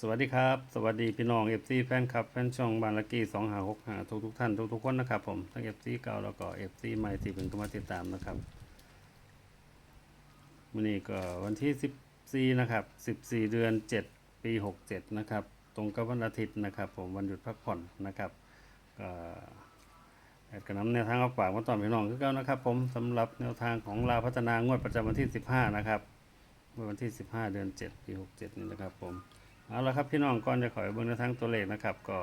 สวัสดีครับ สวัสดีพี่น้องเอฟซีแฟนคลับแฟนช่องบานละกี้สองหาหกหาทุกทุกท่านทุกทุกคนนะครับผมทั้งเอฟซีเก่าแล้วก็เอฟซีใหม่ที่เพิ่งเข้ามาติดตามนะครับวันนี้ก็วันที่สิบสี่นะครับสิบสี่เดือนเจ็ดปีหกเจ็ดนะครับ ตรงกับวันอาทิตย์นะครับ ผมวันหยุดพักผ่อนนะครับก็แอดกระน้ำแนวทางเอาฝากมาตอนพี่น้องคือเก่านะครับ ผมสำหรับแนวทางของลาพัฒนางวดประจำวันที่สิบห้านะครับเมื่อวันที่สิบห้าเดือนเจ็ดปีหกเจ็ดนี่นะครับผม เอาละครับพี่น้องก่อนจะขอเบิ่งในวทางตัวเลขนะครับ ก็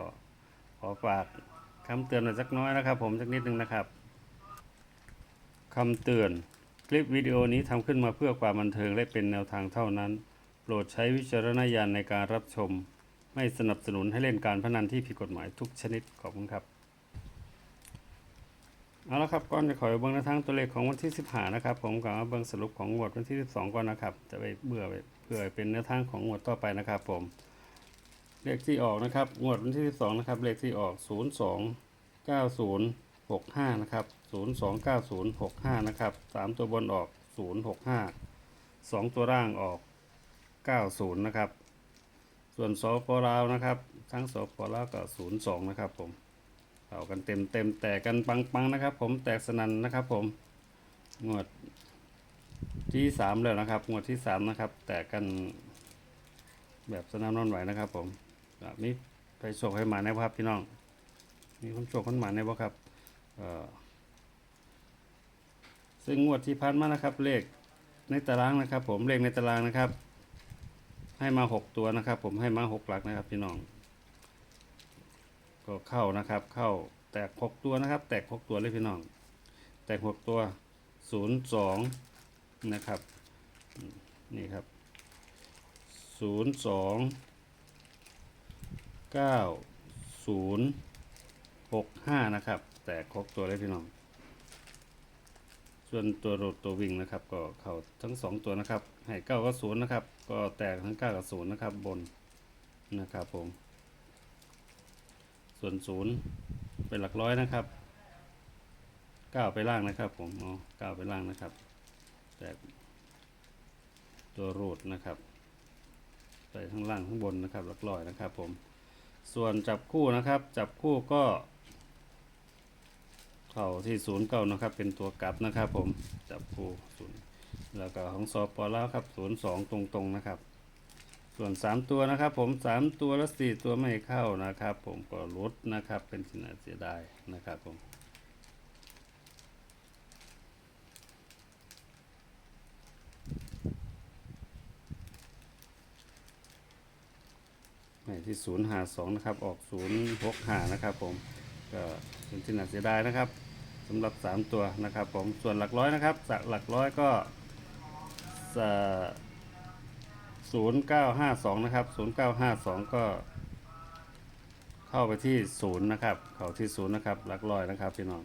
ขอฝากคำเตือนหน่อยสักน้อยนะครับ ผมสักนิดนึงนะครับคำเตือนคลิปวิดีโอนี้ทำขึ้นมาเพื่อความบันเทิงและเป็นแนวทางเท่านั้น โปรดใช้วิจารณญาณในการรับชม ไม่สนับสนุนให้เล่นการพนันที่ผิดกฎหมายทุกชนิดขอบคุณครับเอาละครับก่อนจะขอเบิ่งในวทางตัวเลขของวันที่15นะครับ ผมก็มาเบิ่งสรุปของงวดวันที่ 12ก่อนนะครับ จะไปเบื่อไปเพื่อเป็นแนวทางของงวดต่อไปนะครับผม เลขที่ออกนะครับ งวดวันที่ 12 นะครับ เลขที่ออก 029065 นะครับ 029065 นะครับ 3 ตัวบนออก 065 2 ตัวล่างออก 90 นะครับ ส่วนสปลาวนะครับ ทั้งสปลาวก็ 02 นะครับผมเอากันเต็มเต็มแตกกันปังๆนะครับ ผมแตกสนันนะครับผมงวด ที่สามแล้วนะครับ งวดที่สามนะครับ แตกกันแบบสนามนอนไหวนะครับ ผมแบบนี้ไปโชคให้มาในบ่ครับพี่น้อง มีคนโชคคนหมาในบ่ครับเออซึ่งงวดที่พันมานะครับ เลขในตารางนะครับ ผมเลขในตารางนะครับ ให้มาหกตัวนะครับ ผมให้มาหกหลักนะครับ พี่น้อง ก็เข้านะครับ เข้าแตกหกตัวนะครับ แตกหกตัวเลยพี่น้อง แตกหกตัวศูนย์สอง นะครับ นี่ครับศูนย์สองเก้าศูนย์หกห้านะครับ แตกครบตัวเลยพี่น้อง ส่วนตัวโรดตัววิ่งนะครับ ก็เข้าทั้งสองตัวนะครับ ให้เก้ากับศูนย์นะครับ ก็แตกทั้งเก้ากับศูนย์นะครับบนนะครับผม ส่วนศูนย์เป็นหลักร้อยนะครับเก้าไปล่างนะครับผมอ๋อเก้าไปล่างนะครับ แตกตัวรูดนะครับใส่ข้างล่างข้างบนนะครับหลักร้อยนะครับผมส่วนจับคู่นะครับ จับคู่ก็เข่าที่ศูนย์เก้านะครับ เป็นตัวกลับนะครับ ผมจับคู่ศูนย์แล้วก็ของสอบปอแล้วครับศูนย์สองตรงๆนะครับ ส่วนสามตัวนะครับ ผมสามตัวและสี่ตัวไม่เข้านะครับ ผมก็ลดนะครับ เป็นสินาเสียดายนะครับผม ที่ศูนย์หาสองนะครับ ออกศูนย์หกหานะครับผมก็เป็นที่น่าเสียดายนะครับสำหรับสามตัวนะครับผมส่วนหลักร้อยนะครับจากหลักร้อยก็ศูนย์เก้าห้าสองนะครับศูนย์เก้าห้าสองก็ เข้าไปที่ศูนย์นะครับ เข้าที่ศูนย์นะครับหลักร้อยนะครับพี่น้อง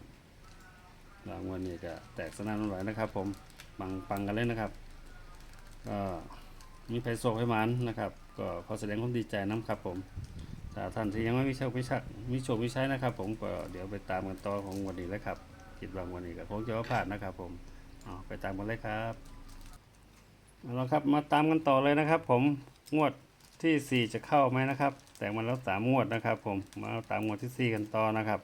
รางวัลนี้ก็แตกสนานวันไหวนะครับ ผมปังปังกันเลยนะครับก็ มีไผโศกให้มันนะครับ ก็ขอแสดงความดีใจน้ำครับผมถ้าท่านที่ยังไม่มีโชคไม่ชักมีโชคไม่ใช้นะครับ ผมก็เดี๋ยวไปตามกันต่อของวันนี้เลยครับคิดว่าวันนี้ก็คงจะว่าพลาดนะครับ ผมเอาไปตามกันเลยครับเอาละครับมาตามกันต่อเลยนะครับ ผมงวดที่สี่จะเข้าไหมนะครับ แต่งมาแล้วสามงวดนะครับ ผมมาตามงวดที่สี่กันต่อนะครับ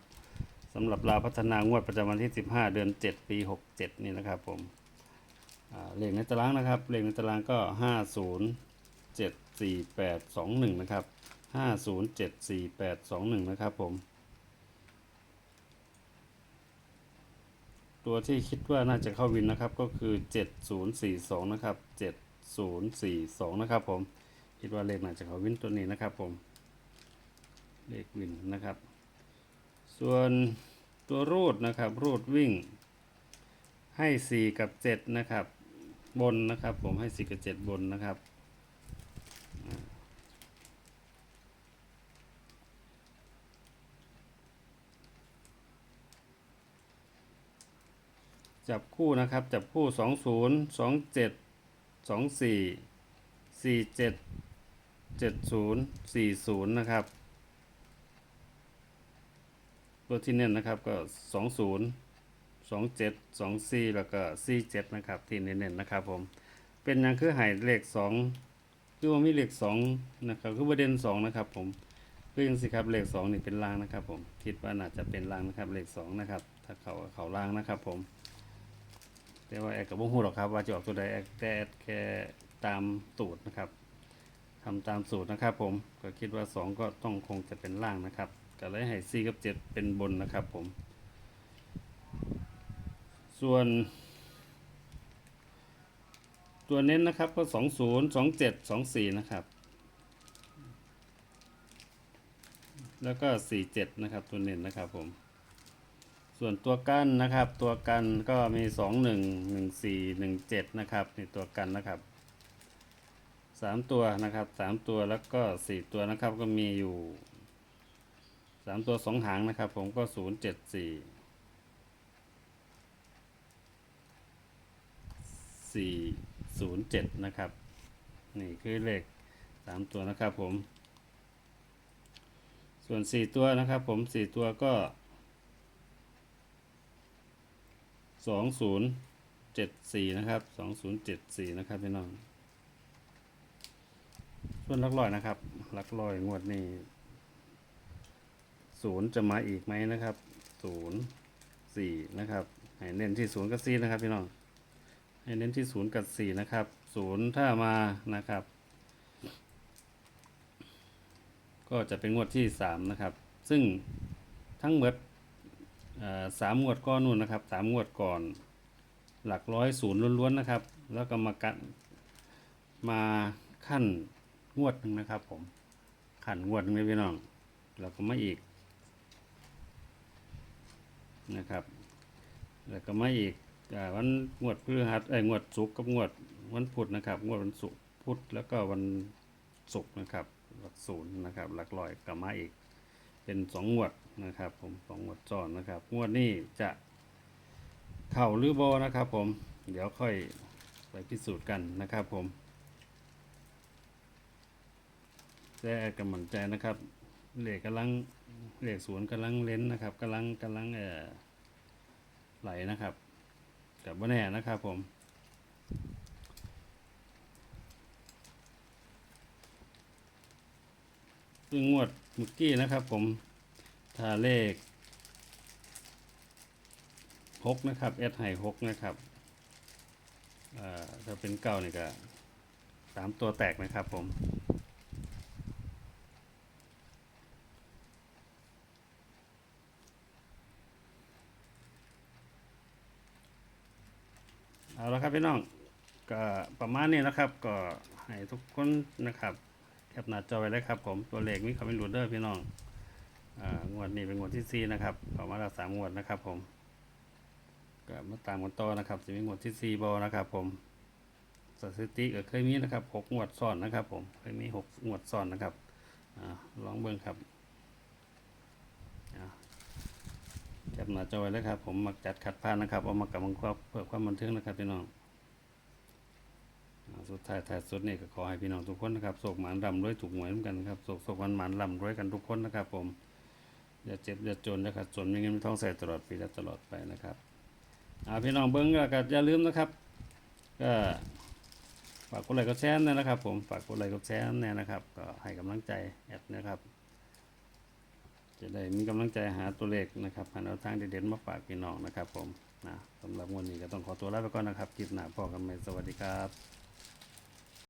สำหรับลาพัฒนางวดประจำวันที่สิบห้าเดือนเจ็ดปีหกเจ็ดนี่นะครับผม เลขในตารางนะครับ เลขในตารางก็ห้าศูนย์เจ็ดสี่แปดสองหนึ่งนะครับห้าศูนย์เจ็ดสี่แปดสองหนึ่งนะครับผม ตัวที่คิดว่าน่าจะเข้าวินนะครับก็คือเจ็ดศูนย์สี่สองนะครับเจ็ดศูนย์สี่สองนะครับผม คิดว่าเลขน่าจะเข้าวินตัวนี้นะครับผม เลขวินนะครับ ส่วนตัวรูดนะครับ รูดวิ่งให้สี่กับเจ็ดนะครับ บนนะครับ ผมให้สี่กับเจ็ดบนนะครับจับคู่นะครับ จับคู่สองศูนย์สองเจ็ดสองสี่สี่เจ็ดเจ็ดศูนย์สี่ศูนย์นะครับ ตัวที่เน้นนะครับก็สองศูนย์ สองเจ็ดสองสี่แล้วก็สี่เจ็ดนะครับ ที่เน้นๆนะครับผม เป็นยังคือหายเลขสองคือว่ามีเลขสองนะครับ คือประเด็นสองนะครับ ผมคือยังสิครับเลขสองนี่เป็นล่างนะครับ ผม คิดว่าน่าจะเป็นล่างนะครับ เลขสองนะครับ ถ้าเขาเขาล่างนะครับ ผม แต่ว่าแอดกับบ่ฮู้หรอกครับ ว่าจะออกตัวใดแอดแต่แค่ตามสูตรนะครับทำตามสูตรนะครับ ผม ก็คิดว่าสองก็ต้องคงจะเป็นล่างนะครับก็เลยให้4กับ7เป็นบนนะครับ ผม ส่วน ตัวเน้นนะครับก็สองศูนย์สองเจ็ดสองสี่นะครับ แล้วก็สี่เจ็ดนะครับ ตัวเน้นนะครับผม ส่วนตัวกันนะครับ ตัวกันก็มีสองหนึ่งหนึ่งสี่หนึ่งเจ็ดนะครับนี่ตัวกันนะครับสามตัวนะครับสามตัวแล้วก็สี่ตัวนะครับก็มีอยู่สามตัวสองหางนะครับ ผมก็ศู นย์เจ็ดสี่ศูนย์เจ็ดนะครับ นี่คือเลขสามตัวนะครับผม ส่วนสี่ตัวนะครับผมสี่ตัวก็สองศูนย์เจ็ดสี่นะครับสองศูนย์เจ็ดสี่นะครับพี่น้อง ส่วนลักร้อยนะครับลักร้อยงวดนี้ศูนย์จะมาอีกไหมนะครับศูนย์สี่นะครับให้เน้นที่ศูนย์กับสี่นะครับพี่น้อง ให้เน้นที่ศูนย์กับสี่นะครับศูนย์ถ้ามานะครับ ก็จะเป็นงวดที่สามนะครับ ซึ่งทั้งหมดสามงวดก้อนนู่นนะครับสามงวดก่อน หลักร้อยศูนย์ล้วนๆนะครับ แล้วก็มากันมาขั้นงวดหนึ่งนะครับ ผมขั้นงวดหนึงเลยพี่น้องแล้วก็มาอีกนะครับ แล้วก็มาอีก วันงวดพฤหัสเอ้งวดศุกร์กับงวดวันพุธนะครับ งวดวันศุกร์พุธแล้วก็วันศุกร์นะครับหลักศูนย์นะครับ หลักร้อยกลับมาอีก เป็นสองงวดนะครับ ผมสองงวดซ้อนนะครับ งวดนี้จะเข่าหรือโบนะครับ ผม เดี๋ยวค่อยไปพิสูจน์กันนะครับผมแต่กำลังใจนะครับเหลขกกำลังเหลขศูนกำลังเล้นนะครับกำลังกำลังเอ่อไหลนะครับ แต่ว่าแน่นะครับผมซึ่งงวดมื่อกี้นะครับผมถ้าเลขหกนะครับเอสไฮหกนะครับถ้าเป็นเก้านี่ก็สามตัวแตกนะครับผม เอาละครับพี่น้องก็ประมาณนี้นะครับ ก็ให้ทุกคนนะครับแคปหน้าจอไว้เลยครับ ผมตัวเลขมีคำเป็นรูดเดอร์พี่น้องอ่างวดนี้เป็นงวดที่สี่นะครับประมาณละสามงวดนะครับ ผมก็มาตามกันต่อนะครับจะมีงวดที่สี่บอนะครับ ผมสถิติก็เคยมีนะครับหกงวดซ้อนนะครับ ผมเคยมีหกงวดซ้อนนะครับอ่าลองเบิ่งครับอ่า แคปหน้าจอไว้เลยครับ ผมมักจัดขัดพานนะครับเอามากับมังควบเพื่อความบันเทิงนะครับพี่น้องสุดท้ายท้ายสุดนี่ก็ขอให้พี่น้องทุกคนนะครับโศกหมานร่ำรวยถูกหวยเหมือนกันครับโศกโศกมันหมานร่ำรวยกันทุกคนนะครับผมอย่าเจ็บอย่าจนนะครับจนมีเงินมีทองใส่ตลอดปีและตลอดไปนะครับอ่าพี่น้องเบิ้งก็อย่าลืมนะครับ ก็ฝากกดไลค์กดแชร์นะครับผมฝากกดไลค์กดแชร์แน่นะครับ ก็ให้กำลังใจแอดนะครับ จะได้มีกำลังใจหาตัวเลขนะครับหาแนวทางเด็ดๆมาฝากพี่น้องนะครับผมนะสำหรับวันนี้ก็ต้องขอตัวลาไปก่อนนะครับคลิปหน้าพอกันใหม่สวัสดีครับ